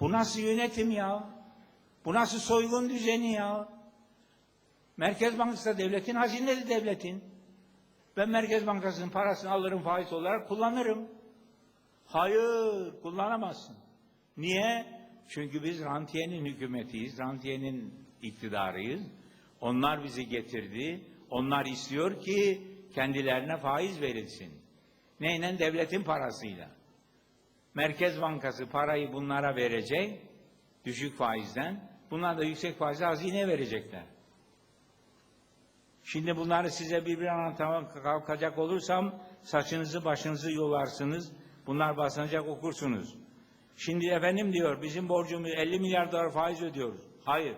Bu nasıl yönetim ya? Bu nasıl soygun düzeni ya? Merkez Bankası da devletin, hazinesi devletin. Ben Merkez Bankası'nın parasını alırım faiz olarak kullanırım. Hayır, kullanamazsın. Niye? Çünkü biz rantiyenin hükümetiyiz, rantiyenin iktidarıyız. Onlar bizi getirdi. Onlar istiyor ki kendilerine faiz verilsin. Neyle? Devletin parasıyla. Merkez Bankası parayı bunlara verecek, düşük faizden. Bunlar da yüksek faizle hazine verecekler. Şimdi bunları size bir bir anlatmaya kalkacak olursam saçınızı başınızı yolarsınız. Bunlar basılacak okursunuz. Şimdi efendim diyor bizim borcumuz 50 milyar dolar faiz ödüyoruz. Hayır.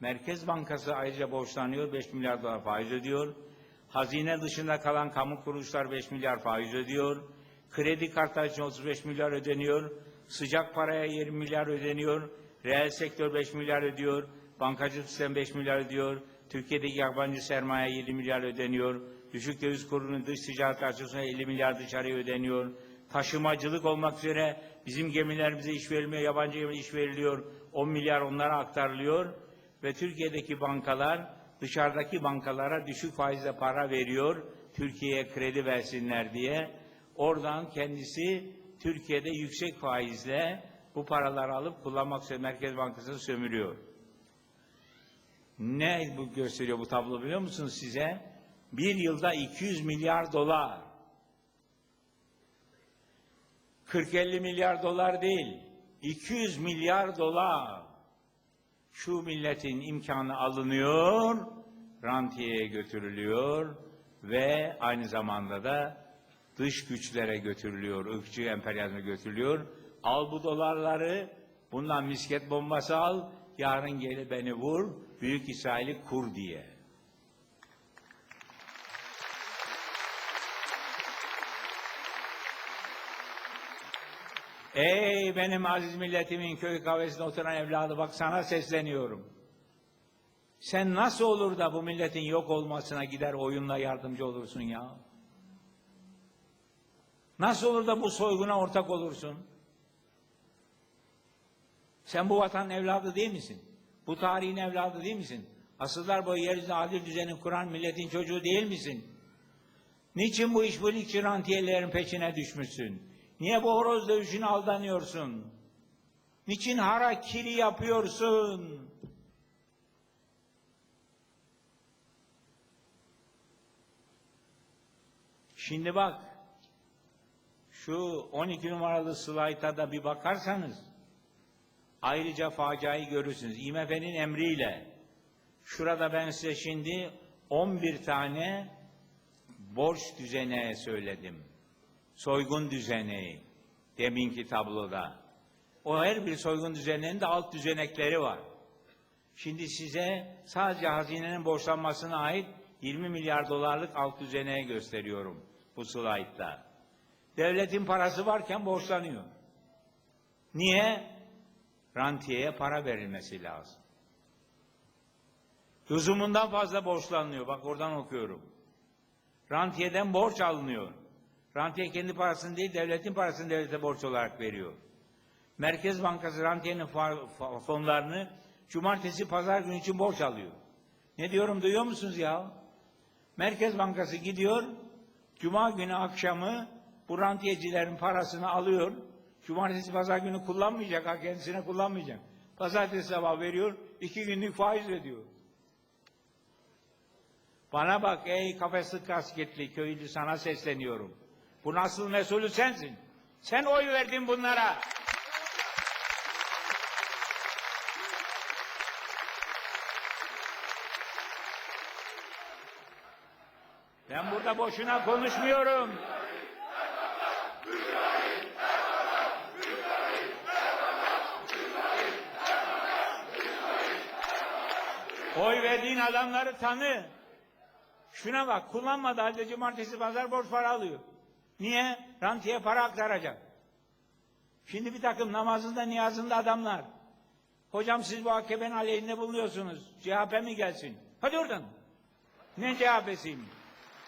Merkez Bankası ayrıca borçlanıyor 5 milyar dolar faiz ödüyor. Hazine dışında kalan kamu kuruluşlar 5 milyar faiz ödüyor. Kredi kartları için 35 milyar ödeniyor. Sıcak paraya 20 milyar ödeniyor. Reel sektör 5 milyar ödüyor. Bankacılık sistem 5 milyar ödüyor. Türkiye'deki yabancı sermaye 7 milyar ödeniyor. Düşük döviz kurunun dış ticaret açısından 50 milyar dışarıya ödeniyor. Taşımacılık olmak üzere bizim gemilerimize iş verilmiyor, yabancı gemilerimize iş veriliyor. 10 milyar onlara aktarılıyor. Ve Türkiye'deki bankalar dışarıdaki bankalara düşük faizle para veriyor. Türkiye'ye kredi versinler diye. Oradan kendisi Türkiye'de yüksek faizle bu paraları alıp kullanmak üzere Merkez Bankası'nı sömürüyor. Ne bu gösteriyor bu tablo biliyor musunuz size? Bir yılda 200 milyar dolar. 40-50 milyar dolar değil. 200 milyar dolar. Şu milletin imkanı alınıyor, rantiyeye götürülüyor ve aynı zamanda da dış güçlere götürülüyor, ırkçı emperyalizme götürülüyor. Al bu dolarları, bundan misket bombası al, yarın gel beni vur, Büyük İsrail'i kur diye. Ey benim aziz milletimin köy kahvesinde oturan evladı bak sana sesleniyorum. Sen nasıl olur da bu milletin yok olmasına gider oyunla yardımcı olursun ya? Nasıl olur da bu soyguna ortak olursun? Sen bu vatanın evladı değil misin? Bu tarihin evladı değil misin? Asıllar boyu yeryüzünde adil düzeni kuran milletin çocuğu değil misin? Niçin bu işbirlikçi rantiyelerin peşine düşmüşsün? Niye bu horoz dövüşüne aldanıyorsun? Niçin harakiri yapıyorsun? Şimdi bak, şu 12 numaralı slayta da bir bakarsanız, ayrıca faciayı görürsünüz. IMF'nin emriyle, şurada ben size şimdi 11 tane borç düzeneği söyledim. Soygun düzeneği, deminki tabloda. O her bir soygun düzeninin de alt düzenekleri var. Şimdi size sadece hazinenin borçlanmasına ait 20 milyar dolarlık alt düzeneği gösteriyorum bu slaytta. Devletin parası varken borçlanıyor. Niye? Rantiyeye para verilmesi lazım. Lüzumundan fazla borçlanıyor. Bak oradan okuyorum. Rantiyeden borç alınıyor. Rantiye kendi parasını değil, devletin parasını devlete borç olarak veriyor. Merkez Bankası rantiyenin fonlarını cumartesi, pazar günü için borç alıyor. Ne diyorum duyuyor musunuz ya? Merkez Bankası gidiyor, cuma günü akşamı bu rantiyecilerin parasını alıyor. Cumartesi, pazar günü kullanmayacak, ha kendisine kullanmayacak. Pazartesi sabah veriyor, iki günlük faiz ödüyor. Bana bak ey kafesli kasketli köylü sana sesleniyorum. Bu nasıl mesulü sensin. Sen oy verdin bunlara. Ben burada boşuna konuşmuyorum. Oy verdiğin adamları tanı. Şuna bak kullanmadı halde cumartesi pazar borç para alıyor. Niye? Rantiye para aktaracak. Şimdi bir takım namazında niyazında adamlar. Hocam siz bu AKP'nin aleyhinde bulunuyorsunuz. CHP mi gelsin? Hadi oradan. Ne CHP'siyim?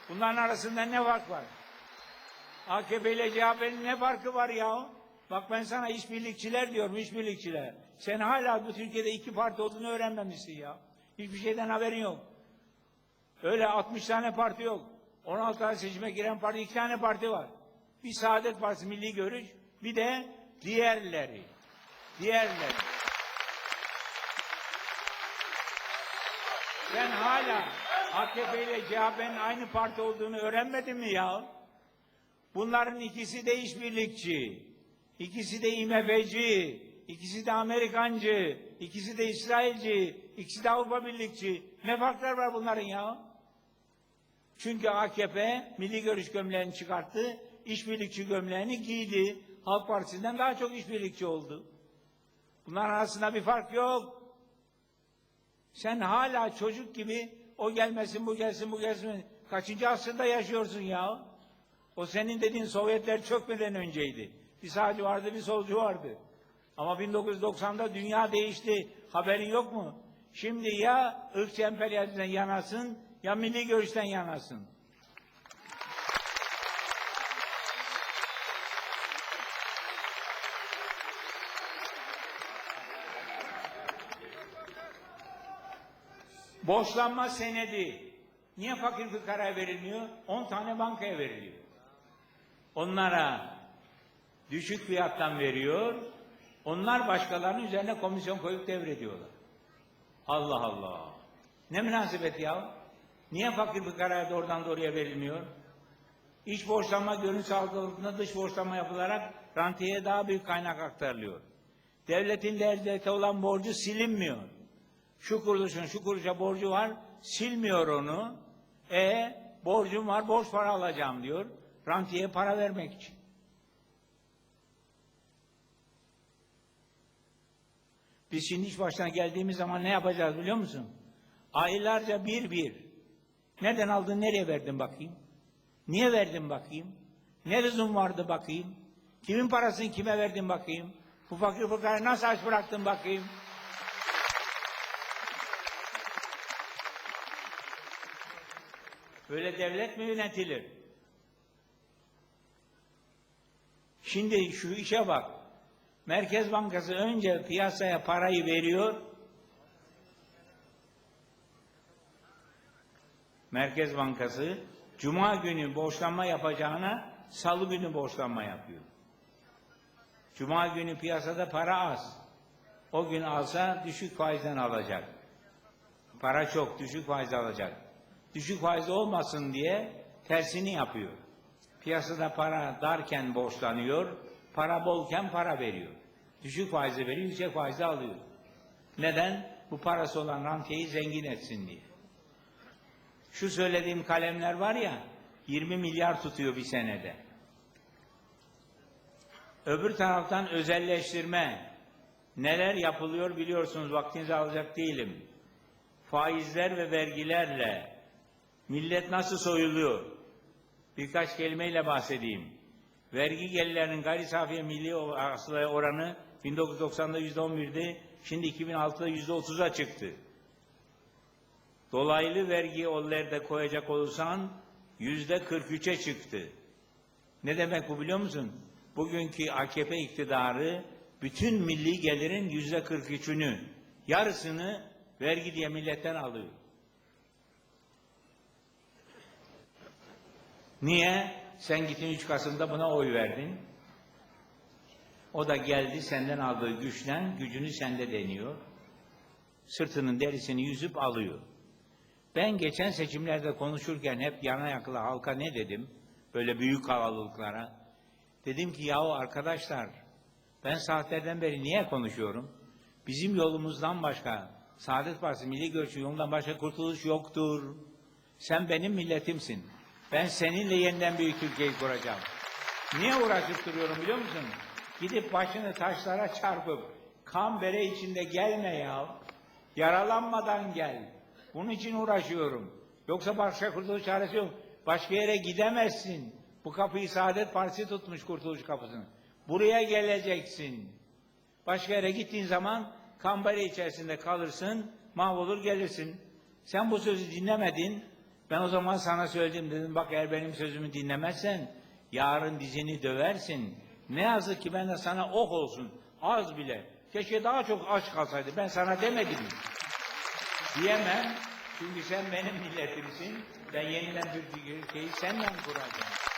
Bunların arasında ne fark var? AKP ile CHP'nin ne farkı var ya? Bak ben sana işbirlikçiler diyorum, işbirlikçiler. Sen hala bu Türkiye'de iki parti olduğunu öğrenmemişsin ya. Hiçbir şeyden haberin yok. Öyle 60 tane parti yok. 16 tane seçime giren parti, iki tane parti var. Bir Saadet Partisi Milli Görüş, bir de diğerleri. Diğerleri. Sen hala AKP ile CHP'nin aynı parti olduğunu öğrenmedin mi ya? Bunların ikisi de işbirlikçi. İkisi de IMF'ci. İkisi de Amerikancı. ikisi de İsrailci. ikisi de Avrupa Birlikçi. Ne farklar var bunların ya? Çünkü AKP milli görüş gömleğini çıkarttı. işbirlikçi gömleğini giydi. Halk Partisi'nden daha çok işbirlikçi oldu. Bunların arasında bir fark yok. Sen hala çocuk gibi o gelmesin bu gelsin bu gelsin. Kaçıncı asırda yaşıyorsun ya? O senin dediğin Sovyetler çökmeden önceydi. Bir sağcı vardı bir solcu vardı. Ama 1990'da dünya değişti. Haberin yok mu? Şimdi ya ırkçı emperyalizmden yanasın ya milli görüşten yanasın. Borçlanma senedi. Niye fakir fıkaraya verilmiyor? 10 tane bankaya veriliyor. Onlara düşük fiyattan veriyor. Onlar başkalarının üzerine komisyon koyup devrediyorlar. Allah Allah. Ne münasebet ya? Niye fakir fıkaraya doğrudan doğruya verilmiyor? İç borçlanma görüntü altında dış borçlanma yapılarak rantiyeye daha büyük kaynak aktarılıyor. Devletin devlete olan borcu silinmiyor. Şu kuruluşun şu kuruluşa borcu var, silmiyor onu. E borcum var, borç para alacağım diyor. Rantiyeye para vermek için. Biz şimdi iş başına geldiğimiz zaman ne yapacağız biliyor musun? Aylarca bir bir. Nereden aldın, nereye verdin bakayım? Niye verdin bakayım? Ne lüzum vardı bakayım? Kimin parasını kime verdin bakayım? Bu fakir fukarayı nasıl aç bıraktın bakayım? Böyle devlet mi yönetilir? Şimdi şu işe bak. Merkez Bankası önce piyasaya parayı veriyor. Merkez Bankası Cuma günü borçlanma yapacağına Salı günü borçlanma yapıyor. Cuma günü piyasada para az. O gün alsa düşük faizden alacak. Para çok, düşük faiz alacak. Düşük faiz olmasın diye tersini yapıyor. Piyasada para darken borçlanıyor, para bolken para veriyor. Düşük faizi veriyor, yüksek faizi alıyor. Neden? Bu parası olan rantiyeyi zengin etsin diye. Şu söylediğim kalemler var ya, 20 milyar tutuyor bir senede. Öbür taraftan özelleştirme. Neler yapılıyor biliyorsunuz, vaktinizi alacak değilim. Faizler ve vergilerle millet nasıl soyuluyor? Birkaç kelimeyle bahsedeyim. Vergi gelirlerinin gayri safiye milli hasılaya oranı 1990'da yüzde 11'di, şimdi 2006'da yüzde 30'a çıktı. Dolaylı vergi onlarda koyacak olursan yüzde 43'e çıktı. Ne demek bu biliyor musun? Bugünkü AKP iktidarı bütün milli gelirin yüzde 43'ünü, yarısını vergi diye milletten alıyor. Niye? Sen gittin 3 Kasım'da buna oy verdin. O da geldi senden aldığı güçten gücünü sende deniyor. Sırtının derisini yüzüp alıyor. Ben geçen seçimlerde konuşurken hep yana yakıla halka ne dedim? Böyle büyük kalabalıklara. Dedim ki yahu arkadaşlar ben saatlerden beri niye konuşuyorum? Bizim yolumuzdan başka, Saadet Partisi Milli Görüşü yolundan başka kurtuluş yoktur. Sen benim milletimsin. Ben seninle yeniden büyük Türkiye'yi kuracağım. Niye uğraşıp duruyorum biliyor musun? Gidip başını taşlara çarpıp kan bere içinde gelme ya. Yaralanmadan gel. Bunun için uğraşıyorum. Yoksa başka kurtuluş çaresi yok. Başka yere gidemezsin. Bu kapıyı Saadet Partisi tutmuş kurtuluş kapısını. Buraya geleceksin. Başka yere gittiğin zaman kambere içerisinde kalırsın, mahvolur gelirsin. Sen bu sözü dinlemedin. Ben o zaman sana söyledim dedim bak eğer benim sözümü dinlemezsen yarın dizini döversin. Ne yazık ki ben de sana ok olsun. Az bile. Keşke daha çok aç kalsaydı. Ben sana demedim. Diyemem. Çünkü sen benim milletimsin. Ben yeniden Türkiye'yi senden kuracağım.